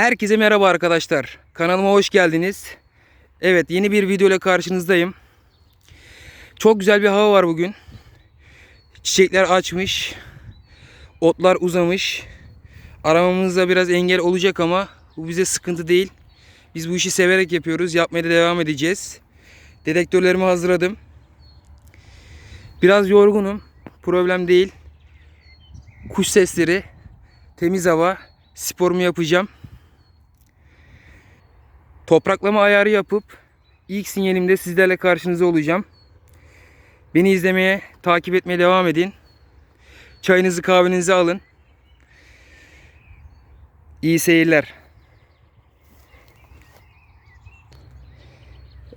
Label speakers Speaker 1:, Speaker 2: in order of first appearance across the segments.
Speaker 1: Herkese merhaba arkadaşlar. Kanalıma hoş geldiniz. Evet yeni bir video ile karşınızdayım. Çok güzel bir hava var bugün. Çiçekler açmış. Otlar uzamış. Aramamızda biraz engel olacak ama bu bize sıkıntı değil. Biz bu işi severek yapıyoruz. Yapmaya da devam edeceğiz. Dedektörlerimi hazırladım. Biraz yorgunum. Problem değil. Kuş sesleri, temiz hava, sporumu yapacağım. Topraklama ayarı yapıp ilk sinyalimde sizlerle karşınızda olacağım. Beni izlemeye, takip etmeye devam edin. Çayınızı kahvenizi alın. İyi seyirler.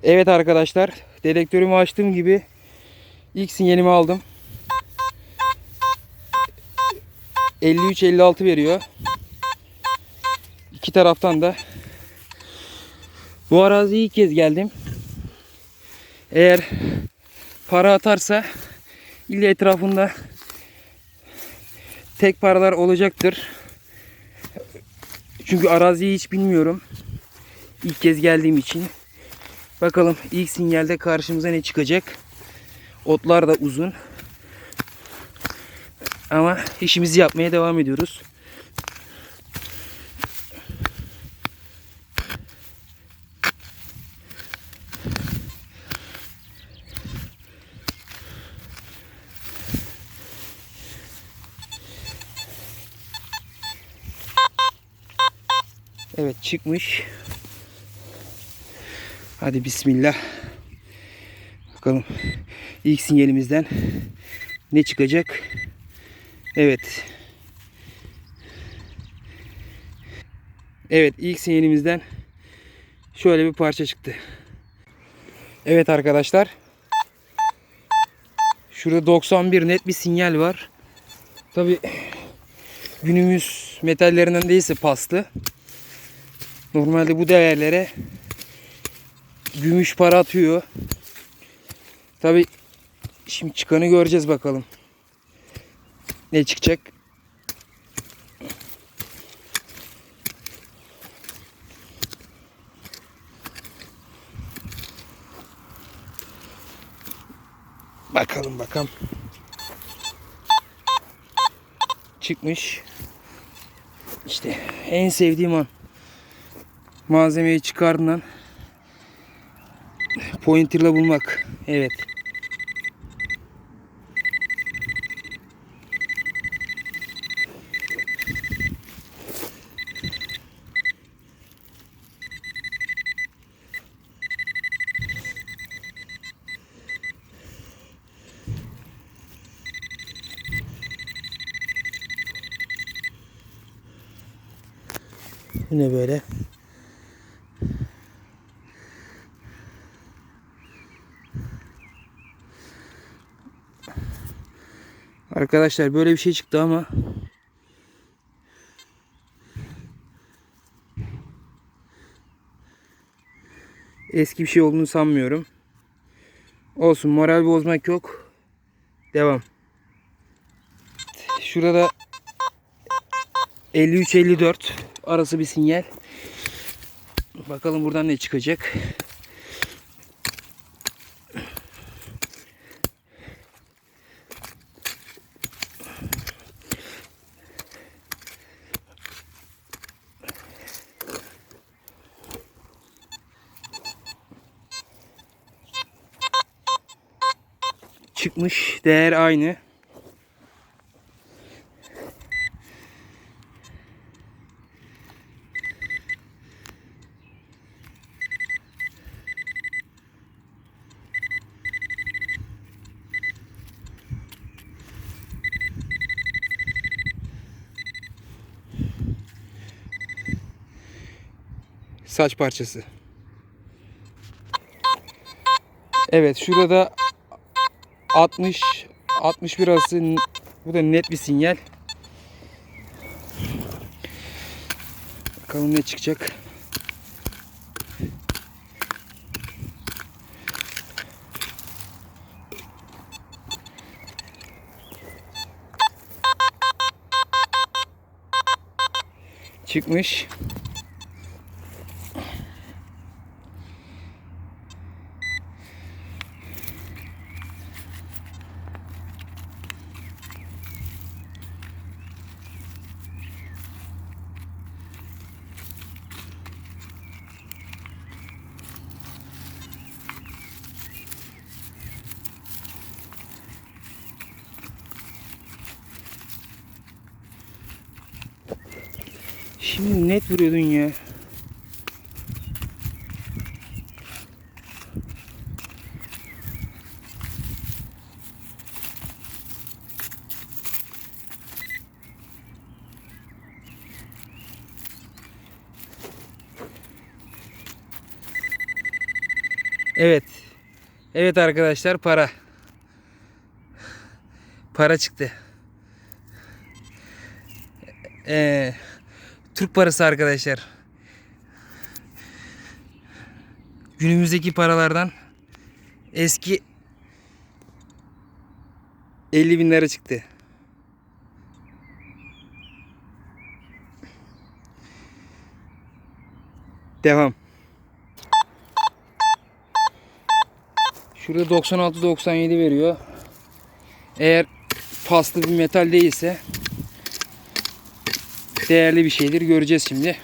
Speaker 1: Evet arkadaşlar, dedektörümü açtığım gibi ilk sinyalimi aldım. 53-56 veriyor. İki taraftan da bu araziye ilk kez geldim. Eğer para atarsa illa etrafında tek paralar olacaktır. Çünkü araziyi hiç bilmiyorum. İlk kez geldiğim için. Bakalım ilk sinyalde karşımıza ne çıkacak. Otlar da uzun. Ama işimizi yapmaya devam ediyoruz. Evet çıkmış. Hadi bismillah. Bakalım ilk sinyalimizden ne çıkacak? Evet. Evet ilk sinyalimizden şöyle bir parça çıktı. Evet arkadaşlar. Şurada 91 net bir sinyal var. Tabi günümüz metallerinden değilse paslı. Normalde bu değerlere gümüş para atıyor. Tabi şimdi çıkanı göreceğiz bakalım. Ne çıkacak? Bakalım bakalım. Çıkmış. İşte en sevdiğim an. Malzemeyi çıkardığından pointerla bulmak. Evet. Yine böyle. Arkadaşlar böyle bir şey çıktı ama eski bir şey olduğunu sanmıyorum. Olsun moral bozmak yok. Devam. Şurada 53-54 arası bir sinyal. Bakalım buradan ne çıkacak. Çıkmış. Değer aynı. Saç parçası. Evet şurada 60 61 arası bu da net bir sinyal. Bakalım ne çıkacak. Çıkmış. Şimdi net vuruyordun ya. Evet. Evet arkadaşlar para. Para çıktı. Ee, Türk parası arkadaşlar. Günümüzdeki paralardan eski 50 bin lira çıktı. Devam. Şurada 96-97 veriyor. Eğer paslı bir metal değilse değerli bir şeydir. Göreceğiz şimdi.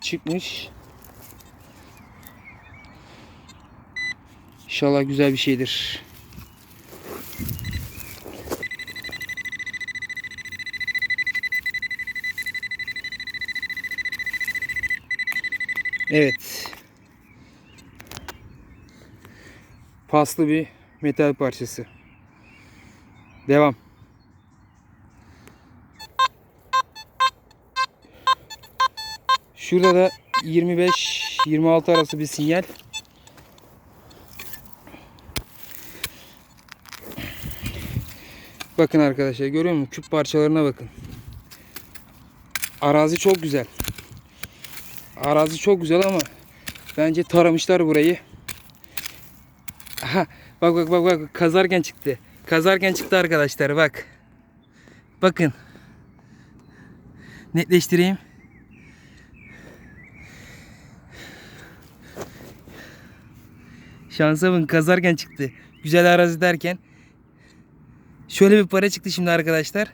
Speaker 1: Çıkmış. İnşallah güzel bir şeydir. Evet. Paslı bir metal parçası. Devam. Şurada da 25-26 arası bir sinyal. Bakın arkadaşlar görüyor musun? Küp parçalarına bakın. Arazi çok güzel. Arazi çok güzel ama bence taramışlar burayı. Aha, bak bak bak bak kazarken çıktı. Kazarken çıktı arkadaşlar bak. Bakın. Netleştireyim. Şansa bakın kazarken çıktı. Güzel arazi derken Şöyle bir para çıktı şimdi arkadaşlar.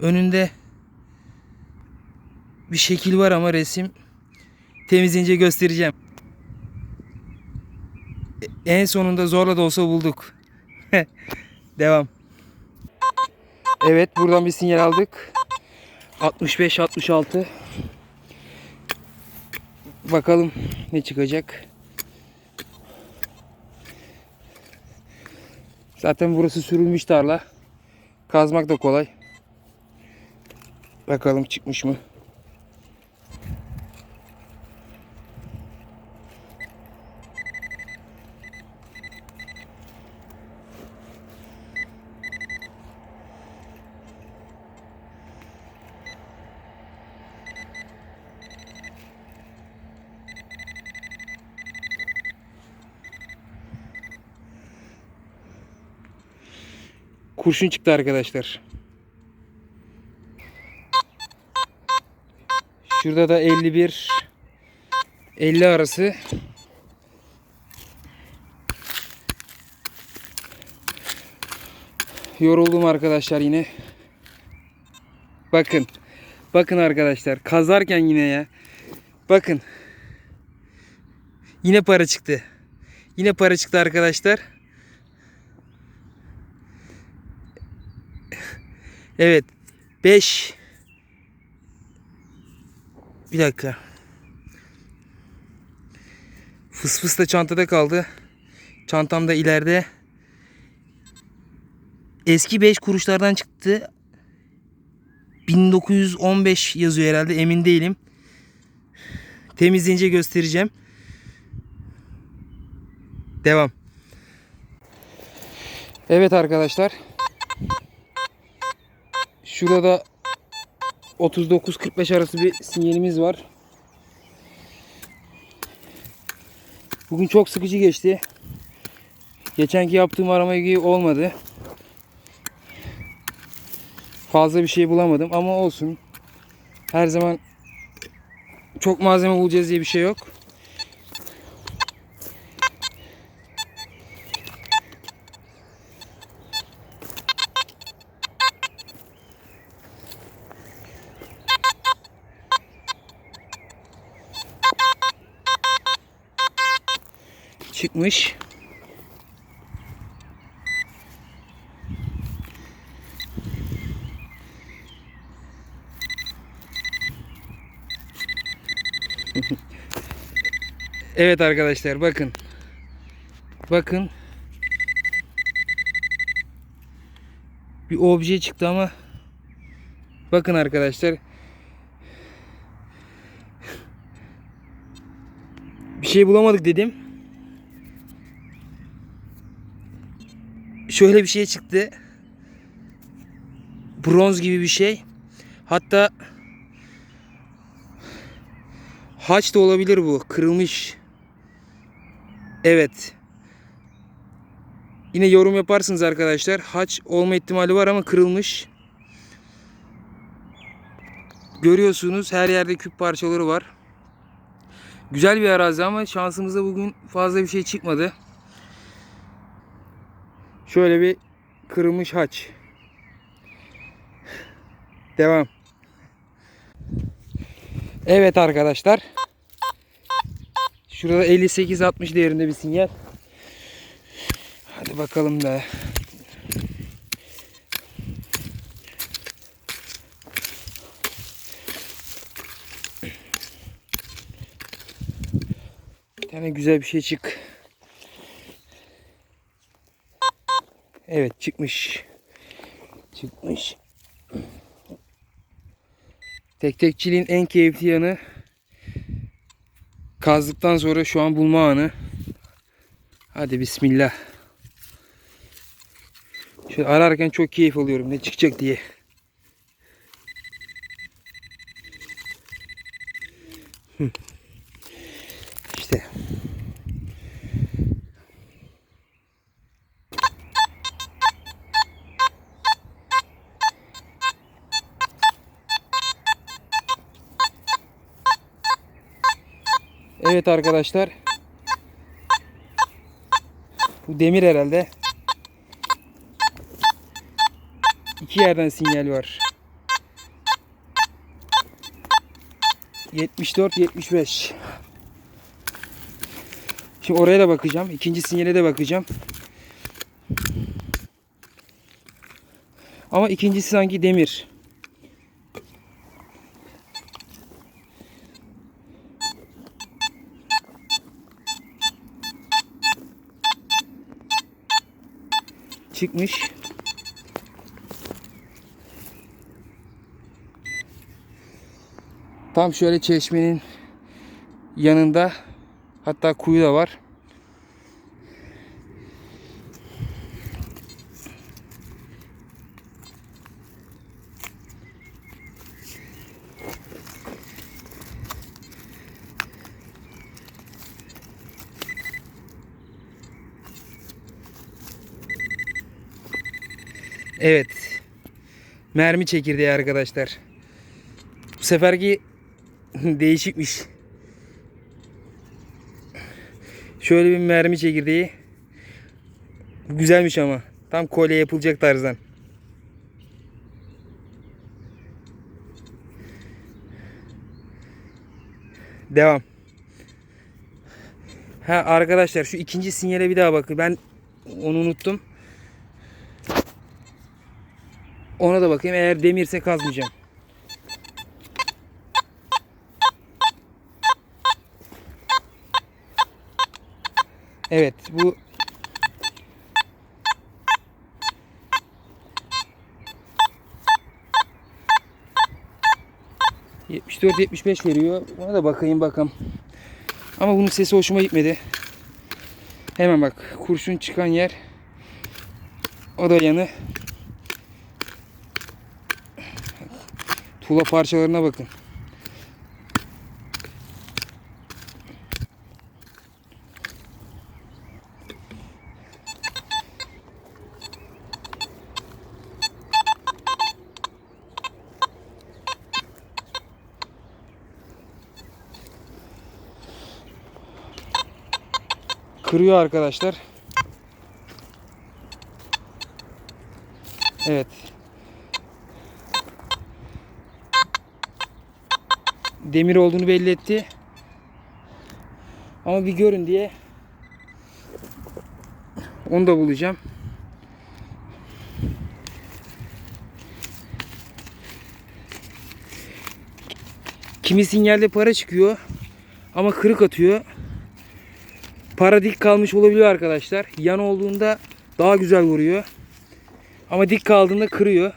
Speaker 1: Önünde bir şekil var ama resim temizleyince göstereceğim. En sonunda zorla da olsa bulduk. Devam. Evet buradan bir sinyal aldık. 65 66 Bakalım ne çıkacak. Zaten burası sürülmüş tarla. Kazmak da kolay. Bakalım çıkmış mı? Kurşun çıktı arkadaşlar. Şurada da 51 50 arası. Yoruldum arkadaşlar yine. Bakın. Bakın arkadaşlar. Kazarken yine ya. Bakın. Yine para çıktı. Yine para çıktı arkadaşlar. Evet. 5 Bir dakika. Fıs fıs da çantada kaldı. Çantam da ileride. Eski 5 kuruşlardan çıktı. 1915 yazıyor herhalde emin değilim. Temizleyince göstereceğim. Devam. Evet arkadaşlar. Şurada 39-45 arası bir sinyalimiz var. Bugün çok sıkıcı geçti. Geçenki yaptığım arama gibi olmadı. Fazla bir şey bulamadım ama olsun. Her zaman çok malzeme bulacağız diye bir şey yok. Çıkmış. Evet arkadaşlar bakın. Bakın. Bir obje çıktı ama bakın arkadaşlar. Bir şey bulamadık dedim. Şöyle bir şey çıktı. Bronz gibi bir şey. Hatta haç da olabilir bu. Kırılmış. Evet. Yine yorum yaparsınız arkadaşlar. Haç olma ihtimali var ama kırılmış. Görüyorsunuz her yerde küp parçaları var. Güzel bir arazi ama şansımıza bugün fazla bir şey çıkmadı. Şöyle bir kırılmış haç. Devam. Evet arkadaşlar. Şurada 58-60 değerinde bir sinyal. Hadi bakalım be. Bir tane güzel bir şey çık. Evet çıkmış. Çıkmış. Tek tekçiliğin en keyifli yanı kazdıktan sonra şu an bulma anı. Hadi bismillah. Şöyle ararken çok keyif alıyorum ne çıkacak diye. Evet arkadaşlar. Bu demir herhalde. İki yerden sinyal var. 74 75. Şimdi oraya da bakacağım. İkinci sinyale de bakacağım. Ama ikincisi sanki demir. Çıkmış. Tam şöyle çeşmenin yanında hatta kuyu da var. Evet. Mermi çekirdeği arkadaşlar. Bu seferki değişikmiş. Şöyle bir mermi çekirdeği. Güzelmiş ama. Tam kolye yapılacak tarzdan. Devam. Ha arkadaşlar şu ikinci sinyale bir daha bakın. Ben onu unuttum. Ona da bakayım. Eğer demirse kazmayacağım. Evet bu ...74-75 veriyor. Ona da bakayım bakalım. Ama bunun sesi hoşuma gitmedi. Hemen bak. Kurşun çıkan yer. O da yanı. Tuğla parçalarına bakın. kırıyor arkadaşlar. Evet. Demir olduğunu belli etti. Ama bir görün diye onu da bulacağım. Kimi sinyalde para çıkıyor ama kırık atıyor. Para dik kalmış olabiliyor arkadaşlar. Yan olduğunda daha güzel vuruyor. Ama dik kaldığında kırıyor.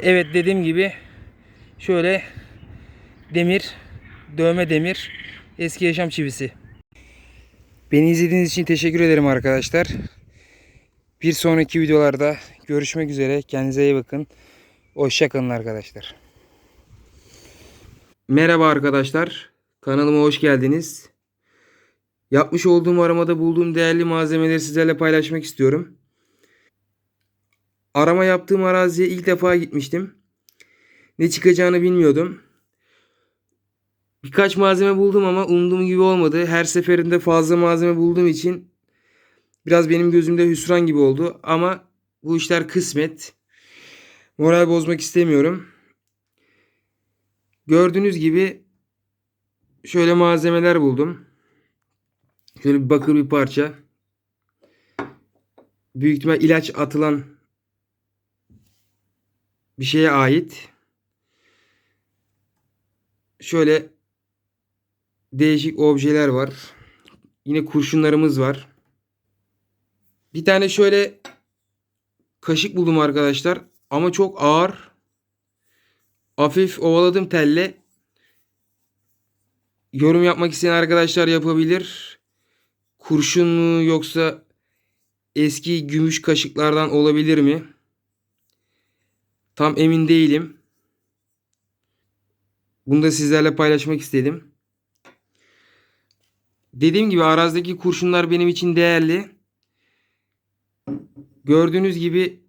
Speaker 1: Evet dediğim gibi şöyle demir, dövme demir, eski yaşam çivisi. Beni izlediğiniz için teşekkür ederim arkadaşlar. Bir sonraki videolarda görüşmek üzere. Kendinize iyi bakın. Hoşçakalın arkadaşlar. Merhaba arkadaşlar. Kanalıma hoş geldiniz. Yapmış olduğum aramada bulduğum değerli malzemeleri sizlerle paylaşmak istiyorum. Arama yaptığım araziye ilk defa gitmiştim. Ne çıkacağını bilmiyordum. Birkaç malzeme buldum ama umduğum gibi olmadı. Her seferinde fazla malzeme bulduğum için biraz benim gözümde hüsran gibi oldu. Ama bu işler kısmet. Moral bozmak istemiyorum. Gördüğünüz gibi şöyle malzemeler buldum. Şöyle bir bakır bir parça. Büyük ihtimal ilaç atılan bir şeye ait. Şöyle değişik objeler var. Yine kurşunlarımız var. Bir tane şöyle kaşık buldum arkadaşlar. Ama çok ağır. Hafif ovaladım telle. Yorum yapmak isteyen arkadaşlar yapabilir. Kurşun mu yoksa eski gümüş kaşıklardan olabilir mi? Tam emin değilim. Bunu da sizlerle paylaşmak istedim. Dediğim gibi arazideki kurşunlar benim için değerli. Gördüğünüz gibi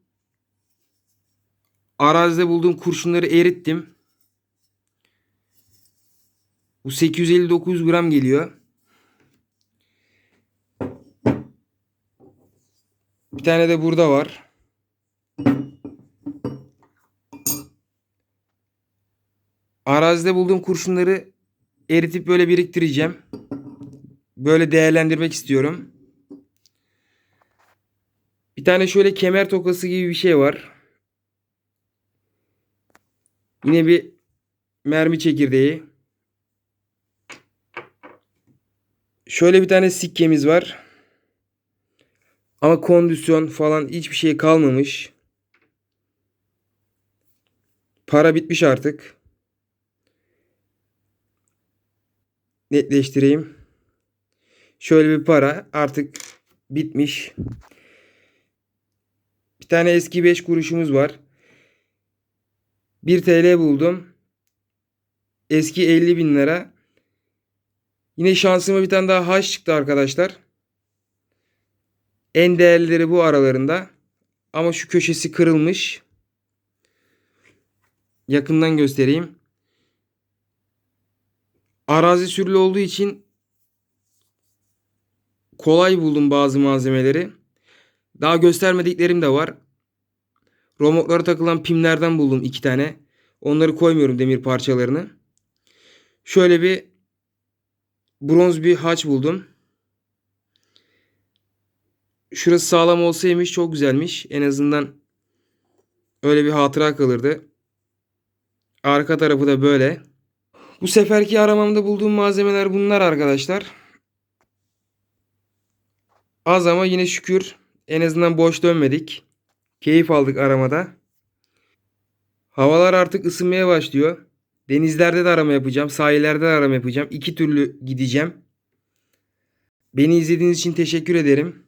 Speaker 1: arazide bulduğum kurşunları erittim. Bu 859 gram geliyor. Bir tane de burada var. Arazide bulduğum kurşunları eritip böyle biriktireceğim. Böyle değerlendirmek istiyorum. Bir tane şöyle kemer tokası gibi bir şey var. Yine bir mermi çekirdeği. Şöyle bir tane sikkemiz var. Ama kondisyon falan hiçbir şey kalmamış. Para bitmiş artık. Netleştireyim. Şöyle bir para artık bitmiş. Bir tane eski 5 kuruşumuz var. 1 TL buldum. Eski 50 bin lira. Yine şansıma bir tane daha haş çıktı arkadaşlar. En değerlileri bu aralarında. Ama şu köşesi kırılmış. Yakından göstereyim. Arazi sürülü olduğu için kolay buldum bazı malzemeleri. Daha göstermediklerim de var. Romotlara takılan pimlerden buldum iki tane. Onları koymuyorum demir parçalarını. Şöyle bir bronz bir haç buldum. Şurası sağlam olsaymış çok güzelmiş. En azından öyle bir hatıra kalırdı. Arka tarafı da böyle. Bu seferki aramamda bulduğum malzemeler bunlar arkadaşlar. Az ama yine şükür en azından boş dönmedik. Keyif aldık aramada. Havalar artık ısınmaya başlıyor. Denizlerde de arama yapacağım. Sahillerde de arama yapacağım. İki türlü gideceğim. Beni izlediğiniz için teşekkür ederim.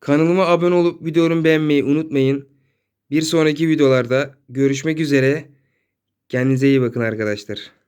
Speaker 1: Kanalıma abone olup videomu beğenmeyi unutmayın. Bir sonraki videolarda görüşmek üzere. Kendinize iyi bakın arkadaşlar.